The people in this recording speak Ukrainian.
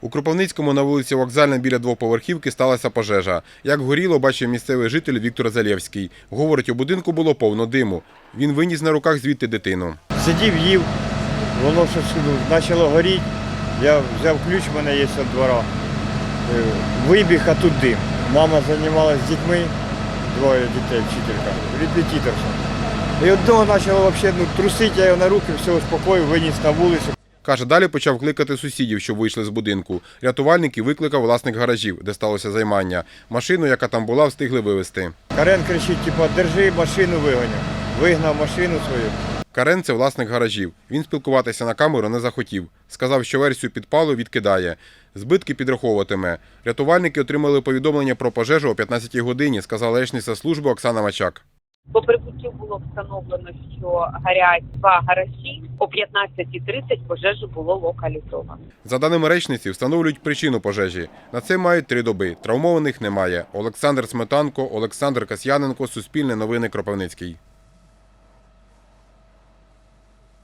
У Кропивницькому на вулиці Вокзальна біля двоповерхівки сталася пожежа. Як горіло, бачив місцевий житель Віктор Залєвський. Говорить, у будинку було повно диму. Він виніс на руках звідти дитину. Сидів, їв, воно щось почало горіти. Я взяв ключ, в мене є від двора. Е, Вибіг, а тут дим. Мама займалася з дітьми, двоє дітей, вчителька, репетиторша. І одного почало взагалі ну, трусити, я його на руки, все успокоїв, виніс на вулицю. Каже, далі почав кликати сусідів, що вийшли з будинку. Рятувальники викликав власник гаражів, де сталося займання. Машину, яка там була, встигли вивезти. Карен кричить, типу, держи машину вигоню. Вигнав машину свою. Карен це власник гаражів. Він спілкуватися на камеру не захотів. Сказав, що версію підпалу відкидає. Збитки підраховуватиме. Рятувальники отримали повідомлення про пожежу о 15 годині, сказала речниця служби Оксана Мачак. По прибуттю було встановлено, що гарять два гаражі. О 15.30 пожежу було локалізовано. За даними речниці, встановлюють причину пожежі. На це мають три доби. Травмованих немає. Олександр Сметанко, Олександр Касьяненко, Суспільне новини Кропивницький.